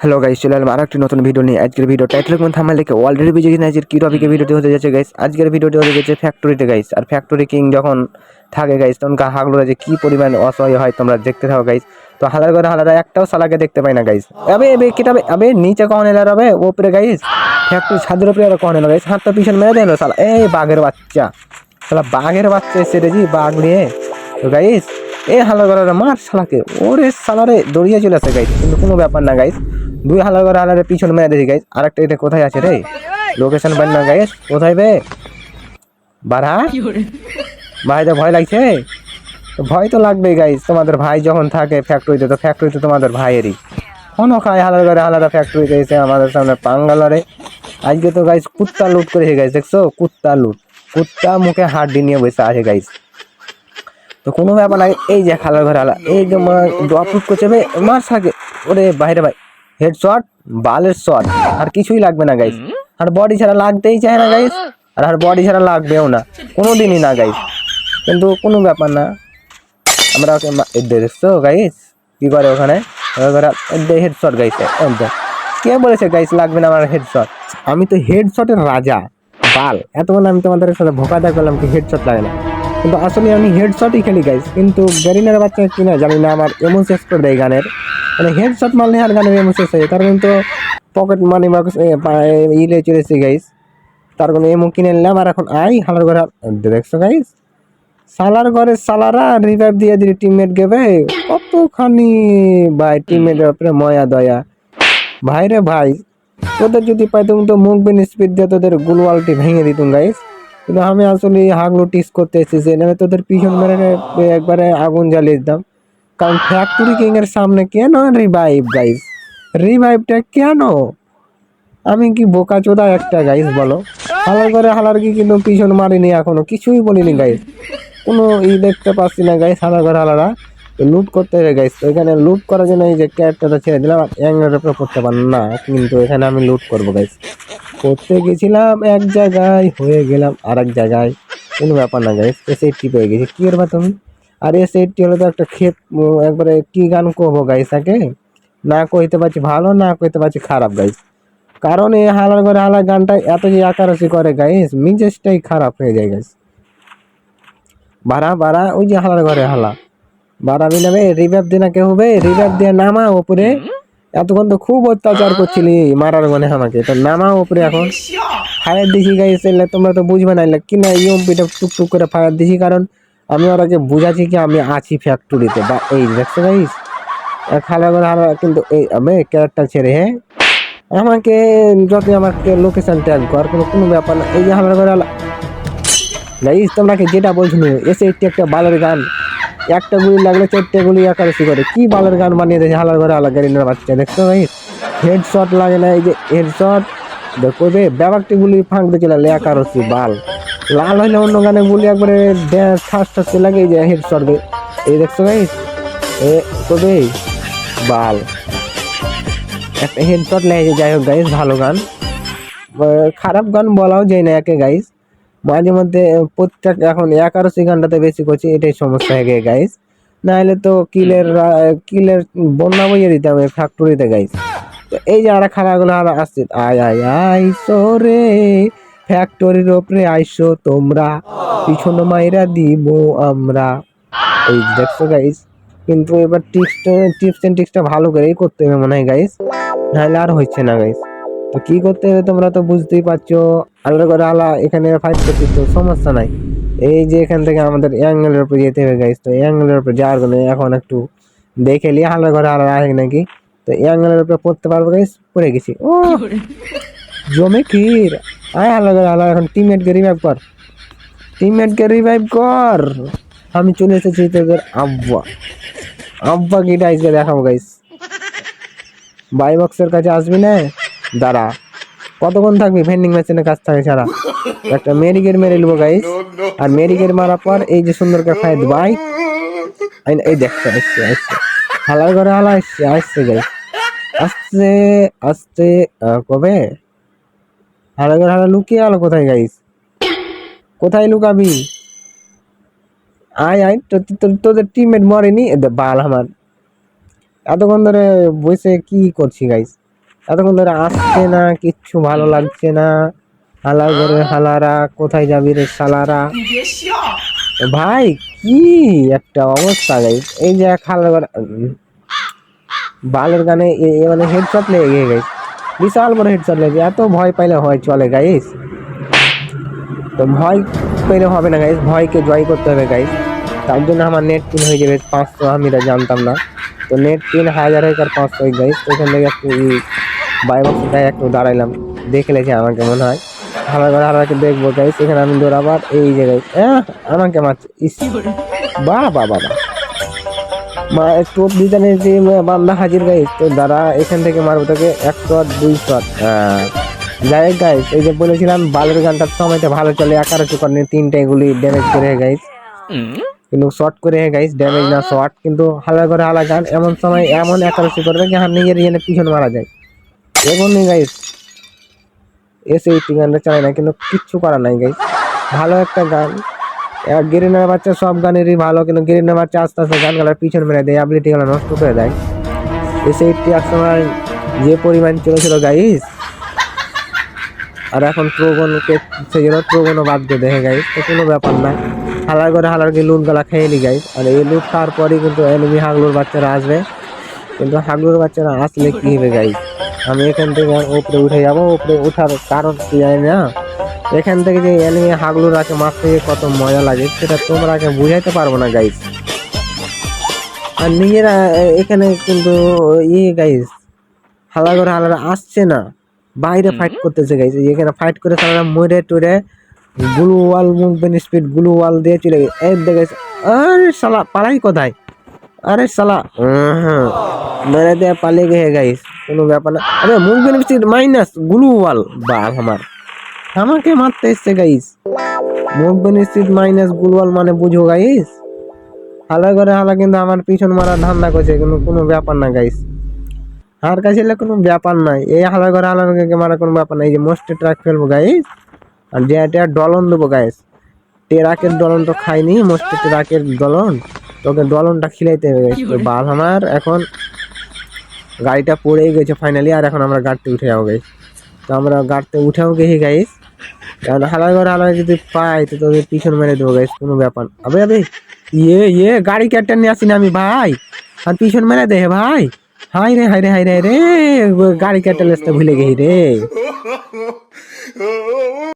Hello guys চলে এলাম আর একটি নতুন ভিডিও নিয়ে। আজকের ভিডিও টাইটেল কোন থামাল লিখে অলরেডি বুঝে গেছেন আজকের কি টপিকে ভিডিওটি হতে যাচ্ছে গাইস আজকের ভিডিওটি হতে যাচ্ছে ফ্যাক্টরিতে গাইস আর ফ্যাক্টরি কিং যখন থাকে গাইস তখন হাগলোরা যে কি পরিমাণ অসহায় হয় তোমরা দেখতে থাকো গাইস তো হালার করে হালারা, একটাও সালাকে দেখতে পাই না গাইস আবে এবে কিটাবে আবে, নিচে কখন এলার হবে ওপরে গাইস ফ্যাক্টরি ছাদের উপরে আর কখন এলো গাইস হাতটা পিছন মেরে দেন সালা এই বাঘের বাচ্চা। সালা বাঘের বাচ্চা এসে রেজি বাঘ নিয়ে। তো গাইস এ হালার করে মার শালাকে। ওরে সালারে দড়িয়ে চলে আসে গাইস কিন্তু কোনো ব্যাপার না গাইস দুই হালার করে হালারে পিছন মেরে দিয়েছি গাইস আরেকটা এটা কোথায় আছে রে? লোকেশন পাই না গাইস কোথায় বে? বাড়া ভাই তো ভয় লাগছে। ভয় তো লাগবেই গাইস তোমাদের ভাই যখন থাকে ফ্যাক্টরিতে তো ফ্যাক্টরিতে তোমাদের ভাইয়েরই। কোনো খায় হালার করে হালারা ফ্যাক্টরিতে এসে আমাদের সামনে পাঙ্গালরে। আজকে তো গাইস কুত্তা লুট করেছে গাইস দেখছ? কুত্তা লুট। কুত্তা মুখে হাড্ডি নিয়ে বসে আছে গাইস তো কোনো ব্যাপার নাই। এই যে খালার ঘরে আলা এই যে মা ড্রপ করছে মার থাকে ওরে বাইরে ভাই। হেড শট বালের শট আর কিছুই লাগবে না গাইস আর বডি ছাড়া লাগতেই চায় না গাইস আর আর বডি ছাড়া লাগবেও না। কোনো দিনই না গাইস কিন্তু কোনো ব্যাপার না। আমরা ওকে দেখছ গাইস কি করে ওখানে? হেড শট গাইস কে বলেছে গাইস লাগবে না আমার হেড শট আমি তো হেড শটের রাজা বাল। এতক্ষণ আমি তোমাদের সাথে ভোকাটা করলাম কি হেড শট লাগে না। কিন্তু আসলে আমি হেড শটই খেলি গাইস কিন্তু গ্যারিনার বাচ্চা কি না জানি না আমার এমন শেষ করে দেয় গানের। মানে হেড শট মারলে আর এমন শেষ হয় তার কিন্তু পকেট মানি বা এ, পা- এ, ইলে চলেছে গাইস তার কোনো এমন কিনে নিলাম আর এখন আই হালার ঘরে দেখছ গাইস সালার ঘরে সালারা রিভাইভ দিয়ে দিলি টিমমেট গেবে। কতখানি ভাই টিমমেটের উপরে ময়া দয়া। ভাই রে ভাই তোদের যদি পাইতাম তো মুখ বিন স্পিড দিয়ে তোদের গুলওয়ালটি ভেঙে দিতুম গাইস কিন্তু আমি আসলে হাগলো টিস করতে এসেছি না তোদের পিছন মেরে একবারে আগুন জ্বালিয়ে দিতাম। কারণ ফ্যাক্টরি কিং এর সামনে কেন রিভাইভ গাইস রিভাইভটা কেন? আমি কি বোকা চোদা একটা গাইস বলো? হালার করে হালার কি কিন্তু পিছন মারিনি এখনও, কিছুই বলিনি গাইস কোনো ই দেখতে পাচ্ছি না গাইস হালার করে হালারা লুট করতে হবে গাইস তো এখানে লুট করার জন্য এই যে ক্যারেক্টারটা ছেড়ে দিলাম, আর অ্যাঙ্গেলের উপরে করতে পারলাম না। কিন্তু এখানে আমি লুট করব গাইস করতে গেছিলাম এক জায়গায়, হয়ে গেলাম আর এক জায়গায়। কোনো ব্যাপার না গাইস এসে পেয়ে গেছি। কী করবা তুমি? আর এসে এইটটি হলে তো একটা ক্ষেত একবারে কি গান করব গাইস তাকে? না কইতে পারছি ভালো, না কইতে পারছি খারাপ গাইস কারণ এই হালার ঘরে হালার গানটা এত যে আকারসি করে গাইস মিজেসটাই খারাপ হয়ে যায় গাইস বাড়া বাড়া, ওই যে হালার ঘরে হালা। বাড়াবি না বে রিভাইভ দিয়ে না কেউ হবে রিভাইভ দিয়ে নামা ওপরে এতক্ষণ তো খুব অত্যাচার করছিলি, মারার মানে আমাকে তো নামা ওপরে এখন। ফায়ার দিছি গাইস এলে তোমরা তো বুঝবে না কি না ইউএমপিটা টুকটুক করে ফায়ার দিছি, কারণ আমি ওরাকে বুঝাচ্ছি কি আমি আছি ফ্যাক্টরিতে বা এই দেখছ গাইস খালা হালা কিন্তু এই আমি ক্যারেক্টার ছেড়ে হ্যাঁ? আমাকে যত আমার লোকেশন ট্যাগ কর, কোনো কোনো ব্যাপার না। এই যে হালার করে গাইস, তোমরাকে যেটা বলছিল এসে একটি একটা বালের গান। একটা গুলি লাগলে চারটে গুলি একাদশি করে। কি বালের গান বানিয়ে দিয়েছে হালার ঘরে হালা গাড়ির বাচ্চা দেখছ ভাই হেড শট লাগে না, এই যে হেড শট দেখো বে ব্যাপারটি গুলি ফাঁকতে চলে একাদশি বাল। লাল হইলে অন্য গানে বলি একবারে ফার্স্ট ফার্স্ট লাগে যে হেড শট এই দেখছ ভাই? এ, কবে? বাল। একটা হেড শট লেগেছে যাই হোক গাইস ভালো গান। খারাপ গান বলাও যায় না একে গাইস মাঝে মধ্যে প্রত্যেক এখন একারোশি গানটাতে বেশি করছি, এটাই সমস্যা হয়ে গেছে গাইস নাহলে তো কিলের কিলের বন্যা বইয়ে দিতাম এই ফ্যাক্টরিতে গাইস তো এই যে আর খারাপগুলো আর আসছে, আয় আয় আইসো রে। ফ্যাক্টরির ওপরে আইসো তোমরা। পিছন মাইরা দিব আমরা। এই দেখছ গাইস কিন্তু এবার টিপসটা টিপস এন্ড টিক্সটা ভালো করেই করতে হবে মনে হয় গাইস নাহলে আর হচ্ছে না গাইস তো কি করতে হবে তোমরা তো বুঝতেই পারছ। আলাদা করে আলা এখানে ফাইট করতে তো সমস্যা নাই। এই যে এখান থেকে আমাদের অ্যাঙ্গেলের উপর যেতে হবে গাইস তো অ্যাঙ্গেলের উপর যাওয়ার জন্য এখন একটু দেখে নিই আলাদা করে আলাদা আসে নাকি? তো অ্যাঙ্গেলের উপরে পড়তে পারব গাইস পড়ে গেছি। ও জমে ক্ষীর আয় করে আলাদা এখন টিমমেটকে রিভাইভ কর। টিমমেটকে রিভাইভ কর। আমি চলে এসেছি তোদের আব্বা। আব্বা গিটা আজকে দেখাবো গাইস বাই বক্সের কাছে আসবি না দাঁড়া। কতক্ষণ থাকবি? ভেন্ডিং মেশিনের কাছ থেকে ছাড়া। একটা মেরিগের মেরে নেব গাইস আর মেরিগের মারার পর এই যে সুন্দর করে খাই ভাই এই দেখতে আসছে আসছে হালার ঘরে হালা আসছে আসছে গাইস আসছে আসছে কবে? হালার ঘরে হালা লুকিয়ে আলো কোথায় গাইস কোথায় লুকাবি? আয় আয় তোদের টিমমেট মরেনি? বাল আমার। এতক্ষণ ধরে বসে কি করছি গাইস এতক্ষণ ধরে আসছে না, কিচ্ছু ভালো লাগছে না। হালা করে হালারা, কোথায় যাবি রে সালারা ভাই, কি একটা অবস্থা গাইস এই যে এক হালা বালের গানে মানে হেডশট লেগে গাইস বিশাল বড় হেডশট লেগে এত ভয় পাইলে হয়, চলে গাইস তো ভয় পেলে হবে না গাইস ভয়কে জয় করতে হবে গাইস তার জন্য আমার নেট পিন হয়ে যাবে পাঁচশো, আমি এটা জানতাম না। তো নেট পিন হাজার হয়ে হাজার পাঁচশো হয়ে গাইস তো এখান থেকে একটু বাইবক্সটায় একটু দাঁড়াইলাম। দেখে লেছে আমাকে মনে হয়। আমার ঘরে হারাকে দেখব গাইস এখানে আমি দৌড়াবার, এই যে গাইস আমাকে মারছে। ইস বাহ বাহ বাহ। মা টোপ ডিজাইনের যে বান্দা হাজির গাইস তো দাঁড়া এখান থেকে মারবো তোকে এক শট দুই শট যাই হোক গাইস এই যে বলেছিলাম, বালের গানটার সময়টা ভালো চলে, একারো চুকার নিয়ে তিনটে গুলি ড্যামেজ করে গাইস কিন্তু শর্ট করে গাইস ড্যামেজ না শর্ট কিন্তু হালা করে হালা গান, এমন সময় এমন একারোশি করবে যে হার নিজের জেনে পিছন মারা যায়। এমনই গাইস এসে এই গানটা চালাই না, কিন্তু কিচ্ছু করার নাই গাইস ভালো একটা গান। গেরিনার বাচ্চা সব গানেরই ভালো, কিন্তু গেরিনার বাচ্চা আস্তে আস্তে গান গালার পিছন মেরে দেয় অ্যাবিলিটি গুলো নষ্ট করে দেয়। এসে এইটি এক সময় যে পরিমাণ চলেছিল গাইস আর এখন প্রগণকে সেই জন্য প্রগণও বাদ দিয়ে দেখে গাইস তো কোনো ব্যাপার না। হালার করে হালার গিয়ে লুট গালা খেয়ে নি গাইস আর এই লুট খাওয়ার পরই কিন্তু এনিমি হাগলুর বাচ্চারা আসবে। কিন্তু হাগলুর বাচ্চারা আসলে কি হবে গাইস আমি এখান থেকে উপরে উঠে যাব, উপরে ওঠার কারণ কি জানি না। এখান থেকে যে এনিমি হাগলুর আছে মারতে কত মজা লাগে সেটা তোমরা বুঝাইতে পারব না গাইস আর নিজেরা এখানে কিন্তু ইয়ে গাইস হালা করে হালারা আসছে না। বাইরে ফাইট করতেছে গাইস এখানে ফাইট করে তারা মরে টরে glue wall movement speed glue wall দিয়ে চলে গেছে। এই দেখে আরে সালা পালাই কোথায়? আরে সালা উহুম, মেরে দিয়ে পালিয়ে গেছে গাইস কোনো ব্যাপার না। আরে movement speed minus glue wall বাল আমার। আমাকে মারতে এসছে guys movement speed minus glue wall মানে বুঝো গাইস হালা করে হালা কিন্তু আমার পিছন মারা ধান্দা করছে, কিন্তু কোনো ব্যাপার না গাইস আর কাছে এলে কোনো ব্যাপার নাই। এই হালা করে হালা মারা কোনো ব্যাপার নাই। এই যে মোস্ট ট্রাক ফেলব গাইস আর যে এটা ডলন দেবো গাইস ট্রাকের ডলন তো খাইনি মোস্ট ট্রাকের ডলন তোকে ডলনটা খিলাইতে হবে গাইস তো বাল আমার এখন গাড়িটা পড়েই গেছে ফাইনালি আর এখন আমরা গাড়িতে উঠে যাব গাইস তো আমরা গাড়িতে উঠেও গেছি গাইস কারণ হালা ঘর হালাই যদি পাই, তো তোদের পিছন মেরে দেবো গাইস কোনো ব্যাপার। আবে আবে ইয়ে ইয়ে গাড়ি ক্যাটটা নিয়ে আসি না আমি, ভাই। আর পিছন মেরে দে, ভাই। হাই রে হাই রে হাই রে রে, গাড়ি ক্যাটালেসটা ভুলে গেছি রে।